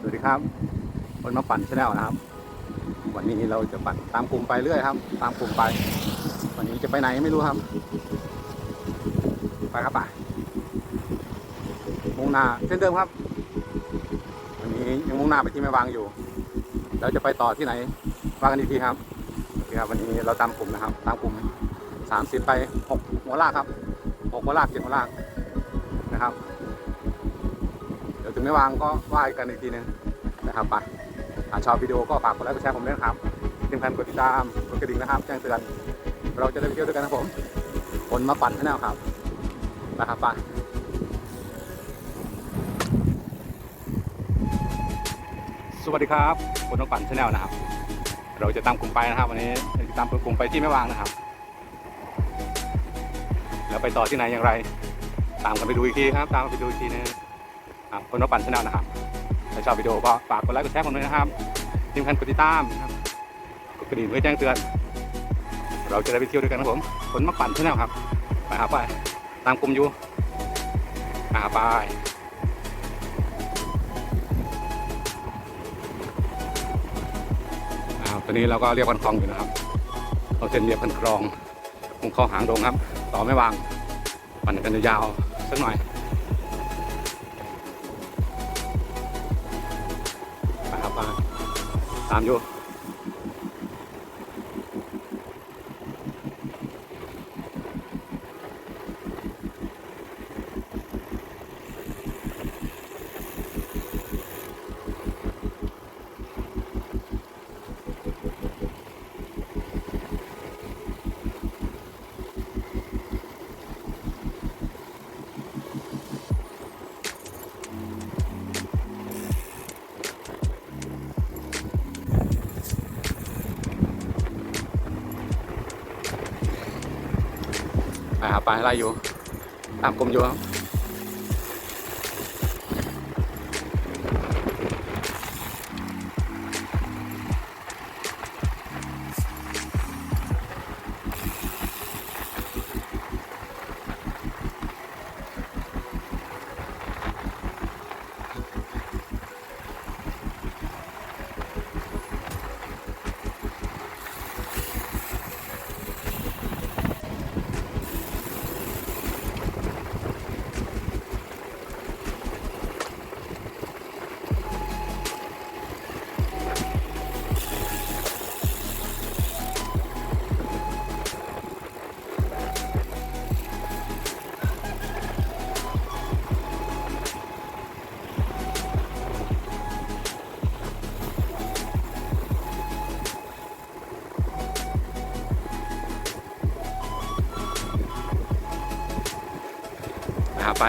สวัสดีครับ คนมาปั่นชาแนลนะครับ วันนี้เราจะปั่นตามกลุ่มไปเรื่อยครับ ตามกลุ่มไป วันนี้จะไปไหนไม่รู้ครับ ไปครับไปมุ่งหน้าเช่นเดิมครับ วันนี้ยังมุ่งหน้าไปที่แม่วางอยู่เราจะไปต่อที่ไหนว่ากันอีกทีครับโอเคครับ วันนี้เราตามกลุ่มนะครับ ตามกลุ่มสามสิบไปหกหัวลากครับหกหัวลากเจ็ดหัวลาก นะครับ เดี๋ยวถึงไม่วางก็ว่ากันอีกทีนึงนะครับไปถ้าชอบวิดีโอก็ฝากกดไลค์กดแชร์ผมด้วยนะครับที่สำคัญกดติดตามกดกระดิ่งนะครับ แจ้งเตือนเราจะได้ไปเที่ยวด้วยกันนะผมคนมาปั่นชแนลครับนะครับไปสวัสดีครับคนมาปั่นชาแนลนะครับ เราจะตามกลุ่มไปนะครับ วันนี้จะตามกลุ่มไปที่ไม่วางนะครับ แล้วไปต่อที่ไหนอย่างไร ตามกันไปดูอีกทีครับ ตามกันไปดูอีกทีนึงครับคนมาปั่นชแนลนะครับถ้าชอบวิดีโอก็ฝากกดไลค์กดแชร์ผมด้วยนะครับทีมคันกดติดตามนะครับกดกระดิ่งเพื่อแจ้งเตือน เราจะได้ไปเที่ยวด้วยกันครับผมคนมาปั่นชแนลครับไปครับไปตามกลุ่มอยู่อ่าไปอ่าตอนนี้เราก็เรียกพันคลองอยู่นะครับ เราเส้นเรียบพันคลองคงเข้าหางดงครับ ต่อไม่วางปั่นกันยาว สักหน่อยไปครับมาตามอยู่ ไปครับไปไล่อยู่ตามกลมอยู่ครับ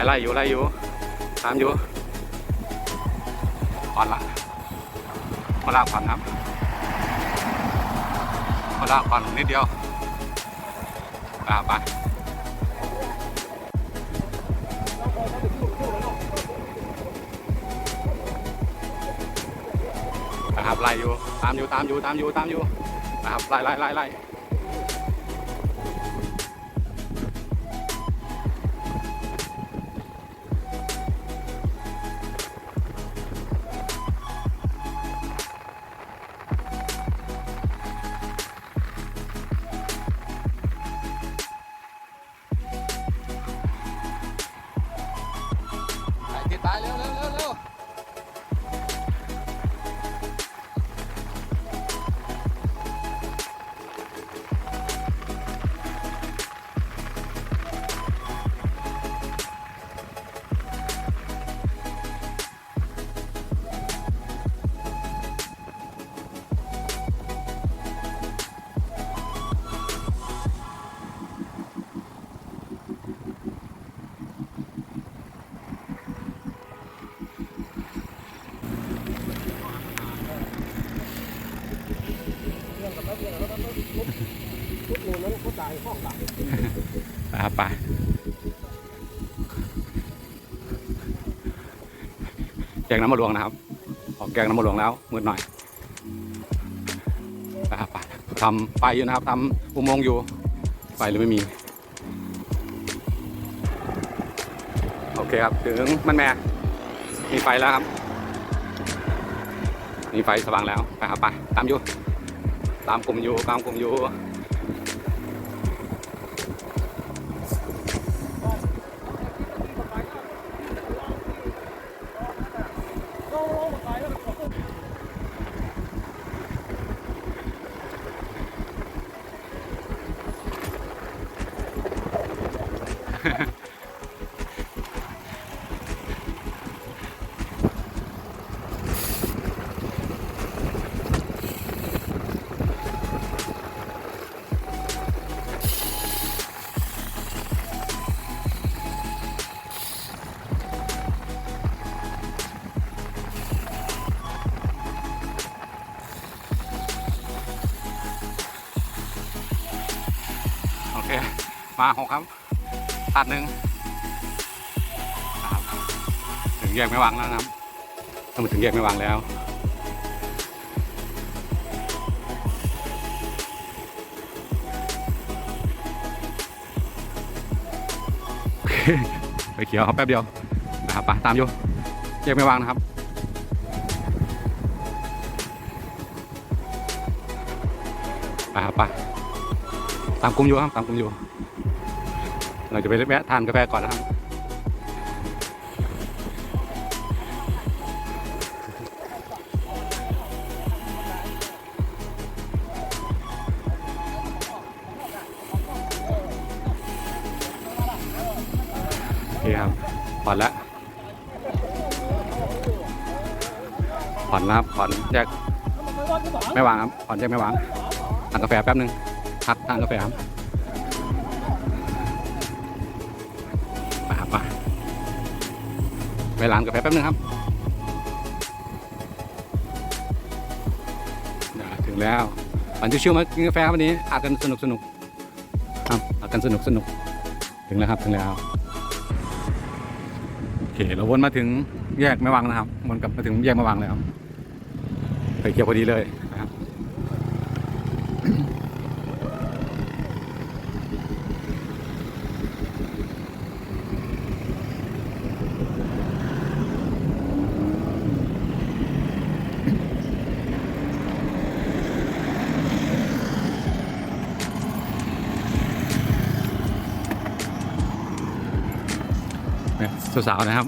ไล่อยู่ไล่อยู่ตามอยู่ผ่อนละมาลากผ่อนครับมาลากผ่อนนิดเดียวไปครับไปไปครับไล่อยู่ตามอยู่ตามอยู่ตามอยู่ตามอยู่ไปครับไล่ไล่ไล่ไล่ แกงน้ำมะหลวงนะครับ ออกแกงน้ำมะหลวงแล้วมืดหน่อยไปทำไปอยู่นะครับทำอุโมงค์อยู่ไฟหรือไม่มี โอเคครับ ถึงมันแม่มีไฟแล้วครับ มีไฟสว่างแล้วไปครับไปตามอยู่ ตามกลุ่มอยู่ตามกลุ่มอยู่ มาหกครับ ตัดหนึ่งถึงแยกไม่วางแล้วนะครับถ้ามันถึงแยกไม่วางแล้วไปเขียวครับแป๊บเดียวนะครับไปตามอยู่แยกไม่วางนะครับไปครับไปตามกลุ่มอยู่ครับตามกลุ่มอยู่ เราจะไปแวะทานกาแฟก่อนนะครับโอเคครับผ่อนแล้วผ่อนนะครับผ่อนแยกไม่วางครับผ่อนแยกไม่วางทานกาแฟแป๊บนึงพักทานกาแฟครับ ไปร้านกาแฟแป๊บนึงครับ ถึงแล้วปั่นชิวๆมากินกาแฟครับวันนี้อากันสนุกสนุกครับอากันสนุกสนุกถึงแล้วครับถึงแล้วโอเคเราวนมาถึงแยกแม่วางนะครับวนกลับมาถึงแยกแม่วางแล้วไปเกี่ยวพอดีเลยนะครับ เนี่ย สาวๆนะครับ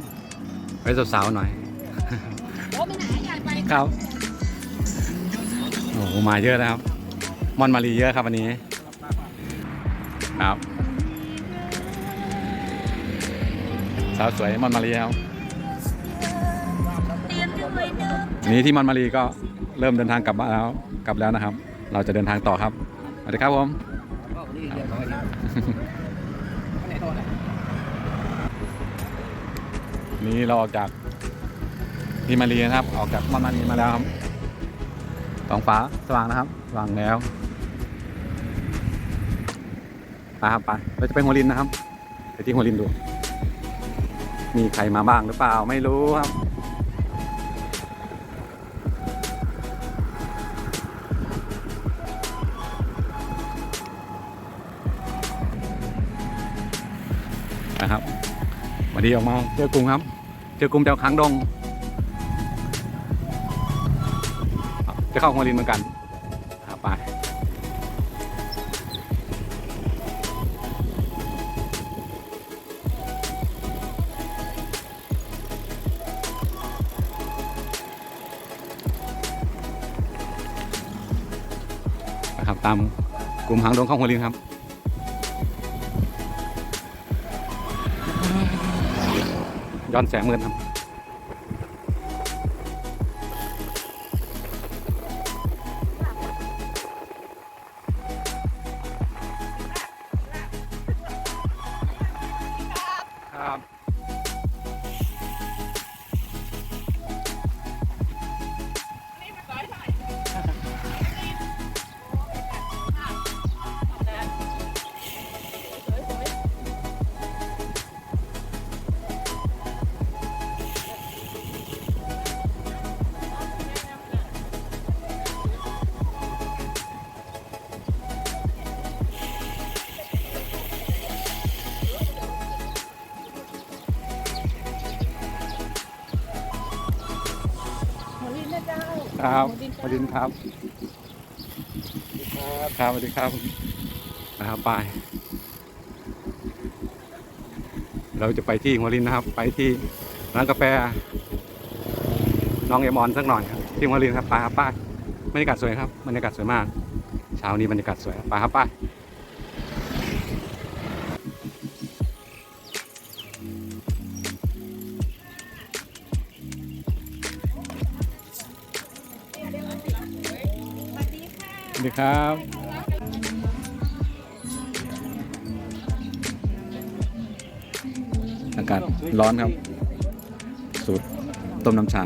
ไปสาวๆหน่อยโอ้ไปไหนอยากไปครับ โอ้โหมาเยอะนะครับ มอนมารีเยอะครับวันนี้ ครับ สาวสวยมอนมารีครับเตรียมด้วยเนอะวันนี้ที่มอนมารีก็เริ่มเดินทางกลับมาแล้ว กลับแล้วนะครับ เราจะเดินทางต่อครับ สวัสดีครับผม นี่เราออกจากที่มารีนะครับ ออกจากมอนมารีมาแล้วครับท้องฟ้าสว่างนะครับสว่างแล้วไปครับไปเราจะไปหัวลินนะครับไปที่หัวลินดู มีใครมาบ้างหรือเปล่าไม่รู้ครับนะครับวันนี้ออกมาเจอกลุ่มครับ เจอกลุ่มแถวค้างดง จะเข้าหัวลินเหมือนกันครับไปนะครับตามกลุ่มหางดงเข้าหัวลินครับ ย้อนแสงเมือนครับ วัสดีครับครับสวัสดีครับนะครับไปเราจะไปที่หัวลินนะครับ ไปที่ร้านกาแฟ น้องเอมอนสักหน่อยครับที่หัวลินครับไปครับไป้าบรรยากาศสวยครับบรรยากาศสวยมาก เช้านี้บรรยากาศสวยไปครับไป้า ครับ อากาศร้อนครับ สูตรต้มน้ำชา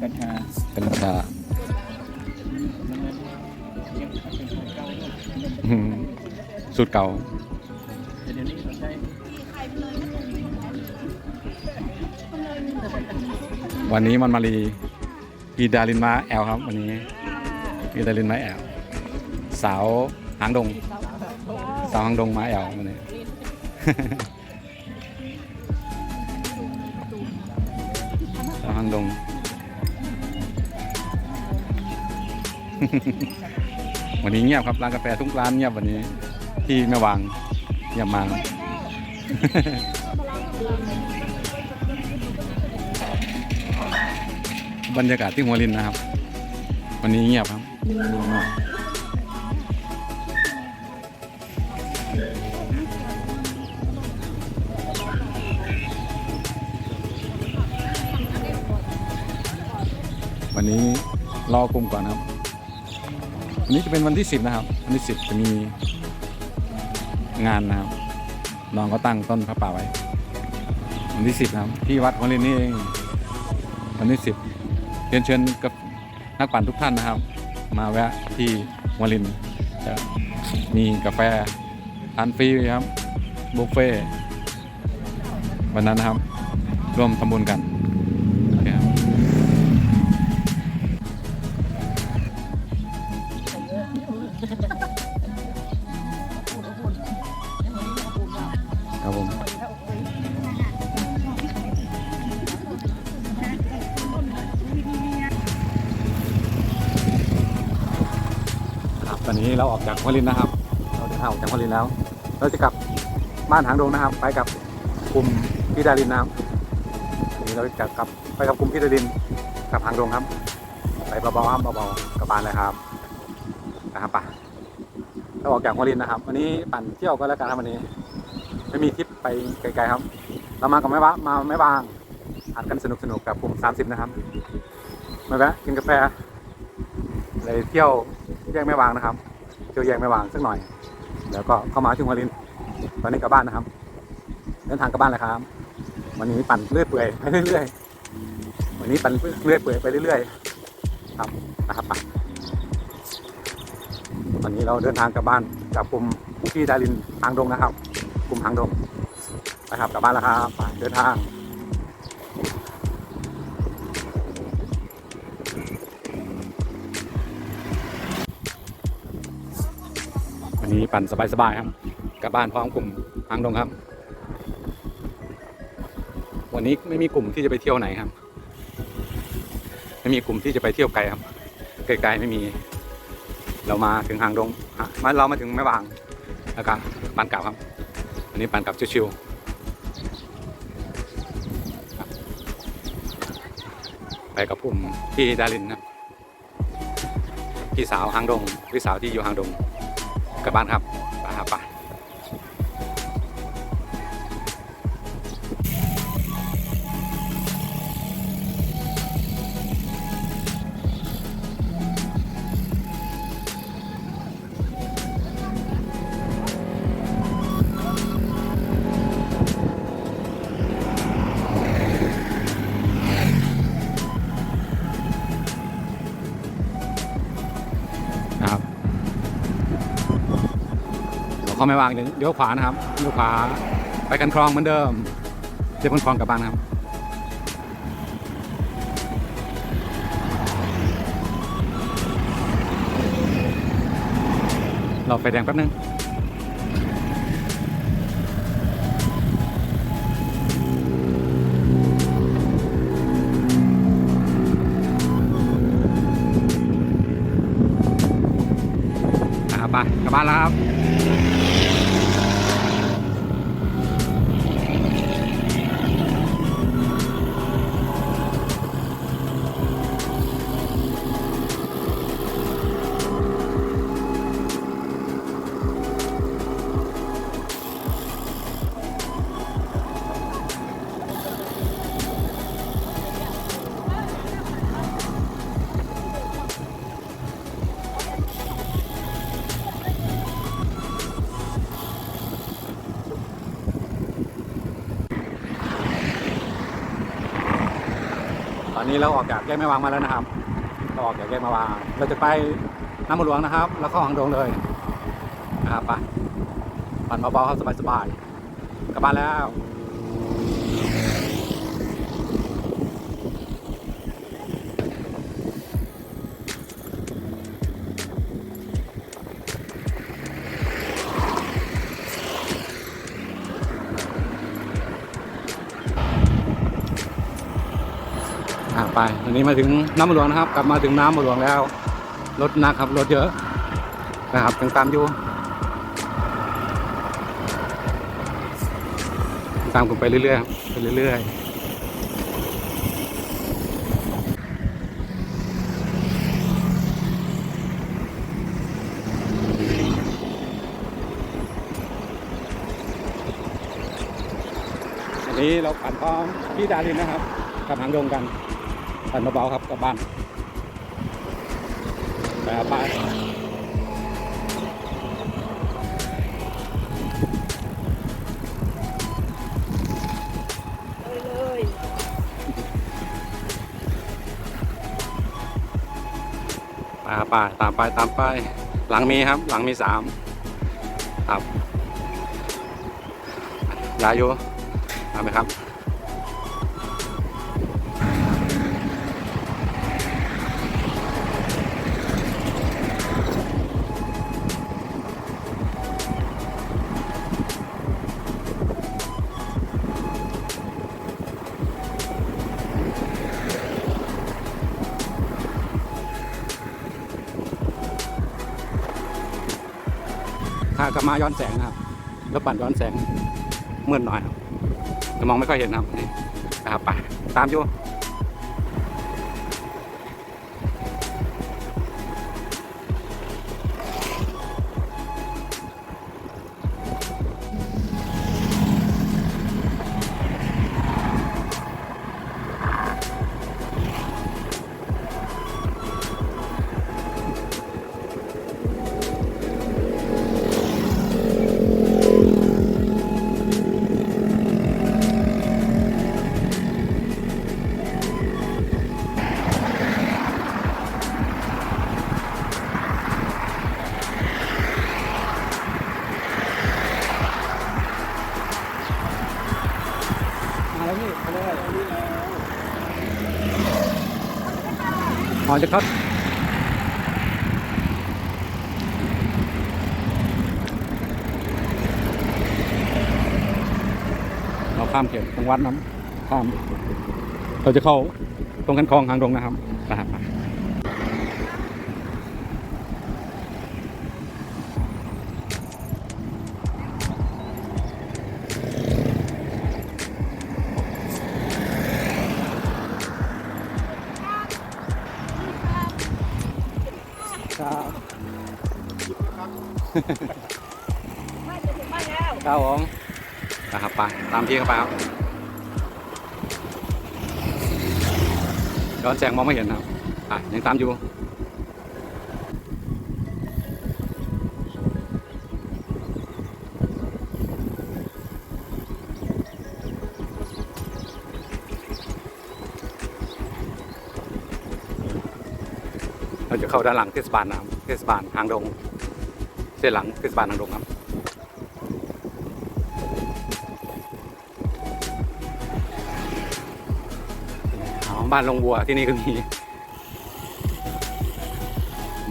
กัญชาเป็นน้ำชาสูตรเก่าวันนี้มันมารีพีดาลินมาแอลครับ วันนี้ พีดาลินไมาแอลสาวหางดง สาวหางดงไมาแอลวันนี้สาวหางดง วันนี้เงียบครับร้านกาแฟทุกร้านเงียบวันนี้ ที่แม่วางเงียบมากบรรยากาศที่หัวลินนะครับ วันนี้เงียบครับ วันนี้รอกลุ่มก่อนนะครับ วันนี้จะเป็นวันที่สิบนะครับ วันที่สิบจะมีงานนะครับ น้องก็ตั้งต้นพระป่าไว้ วันที่สิบนะครับ ที่วัดหัวลินนี่เอง วันที่สิบเรียนเชิญกับนักปั่นทุกท่านนะครับ มาแวะที่วารินจะมีกาแฟทานฟรีครับบุฟเฟ่ต์วันนั้นนะครับ ร่วมทำบุญกัน อนนี้เราอกจากหัวลินนะครับ เราเดินทางออกจากหัวลินแล้ว เราจะกลับบ้านหางดงนะครับ ไปกับกลุ่มพี่ดารินนะครับนนี้เราจะกลับไปกับกลุ่มพี่ดารินกับหางดงครับ ไปเบาๆครับเบาๆกับบ้านเลยครับนะครับไปเราออกจากหัวลินนะครับ วันนี้ปั่นเที่ยวก็แล้วกันครับวันนี้ไม่มีทริปไปไกลๆครับ เรามากับแม่บ้ามาแม่บางอ่านกันสนุกๆกับกลุ่ม30 นะครับมาแวะกินกาแฟเลยเที่ยวแยกแม่วางนะครับ ที่ยวแยกแม่วางสักหน่อย แล้วก็เข้ามาที่หัวลิน ตอนนี้กลับบ้านนะครับ เดินทางกลับบ้านเลยครับ วันนี้ปั่นเรื่อยเปื่อยไปเรื่อยๆ วันนี้ปั่นเรื่อยเปื่อยไปเรื่อยๆ ครับนะครับไปวันนี้เราเดินทางกลับบ้านกับกลุ่มพี่ดารินหางดงนะครับ กลุ่มหางดงนะครับกลับบ้านแล้วครับเดินทาง วันนี้ปั่นสบายๆครับกลับบ้านพร้อมกลุ่มหางดงครับ วันนี้ไม่มีกลุ่มที่จะไปเที่ยวไหนครับ ไม่มีกลุ่มที่จะไปเที่ยวไกลครับไกลๆไม่มี เรามาถึงหางดงมาเรามาถึงแม่วางแล้วก็ปั่นกลับครับวันนี้ปั่นกลับชิวๆไปกับกลุ่มพี่ดารินนะพี่สาวหางดงพี่สาวที่อยู่หางดง กลับบ้านครับ ไม่วางเดี๋ยวขวานะครับเดี๋ยวขวาไปกันคลองเหมือนเดิมเดี๋ยวกันคลองกลับบ้านครับเราไปแดงแป๊บนึงไปกลับบ้านแล้วครับ อนนี้เราออกจากแยกแม่วางมาแล้วนะครับเราออกจากแยกแม่วางเราจะไปน้ำมหลวงนะครับ แล้วเข้าหางดงเลยนะครับไปปั่นเบาๆครับสบายๆกลับบ้านแล้ว ไปอันนี้มาถึงน้ำมะหลวงนะครับ กลับมาถึงน้ำมะหลวงแล้ว รถหนักครับรถเยอะนะครับยังตามอยู่ตามกันไปเรื่อยๆครับไปเรื่อยๆอันนี้เราปั่นพร้อมพี่ดารินนะครับกลับหางดงกัน ปั่นเบาๆครับกลับบ้านไปครับไปเลยเลยไปครับไปตามไปตามไป หลังมีครับ หลังมีสามครับยาอยู่ตามไหมครับ กับมาย้อนแสงนะครับ แล้วปั่นย้อนแสงมืดหน่อยครับจะมองไม่ค่อยเห็นครับนี่นะครับไปตามอยู่ อ๋อจะเข้าเราข้ามเขตตรงวัดน้ำข้าม เราจะเข้าตรงกันคลองทางตรงนะครับ ครับครับไม่จะถึงบ้านแล้ว ครับผมนะครับไปตามพี่เข้าไปครับย้อนแสงมองไม่เห็นนะครับอะยังตามอยู่ เราจะเข้าด้านหลังเทศบาลนะครับเทศบาลหางดงเส้นหลังเทศบาลหางดงครับอ๋อบ้านลงบัวที่นี่ก็มี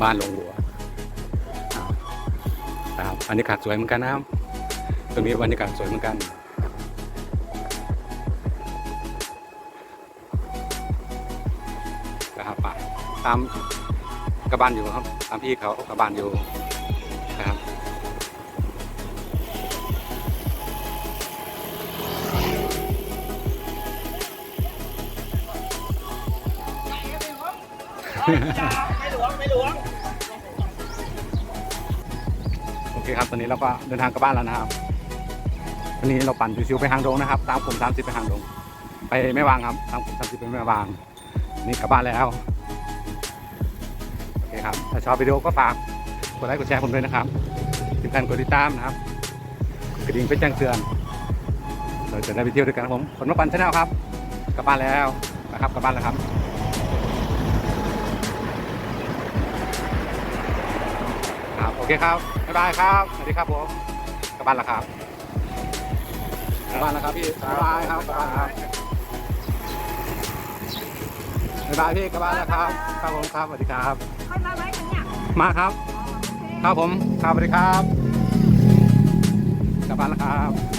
บ้านลงบัวครับบรรยากาศสวยเหมือนกันนะครับ ตรงนี้บรรยากาศสวยเหมือนกัน นะครับไปตาม กรบานอยู่ครับตามพี่เขากรบานอยู่นะครับไม่หลวงไม่หลวงโอเคครับตอนนี้เราก็เดินทางกลับบ้านแล้วนะครับวันนี้เราปั่นชิวๆไปหางดงนะครับ ตามผม30ไปหางดง ไปไม่วางครับ ตามผม30ไปไม่วาง นี่กลับบ้านแล้ว ครับ ถ้าชอบวิดีโอก็ฝากกดไลค์กดแชร์ผมด้วยนะครับติดตามกดติดตามนะครับ กระดิ่งเป็นแจ้งเตือน เราจะได้ไปเที่ยวด้วยกันครับผมคนมาปั่นชาแนลครับ กลับบ้านแล้วนะครับ กลับบ้านแล้วครับครับโอเคครับบ๊ายบายครับ สวัสดีครับผม กลับบ้านแล้วครับ กลับบ้านแล้วครับพี่บ๊ายบายครับกลับบ้านครับ บ๊ายบายพี่กลับบ้านแล้วครับครับผมครับสวัสดีครับ ค่อยมาไว้กันเนี่ยมาครับอ๋อโอเคครับผมครับสวัสดีครับกลับบ้านแล้วครับ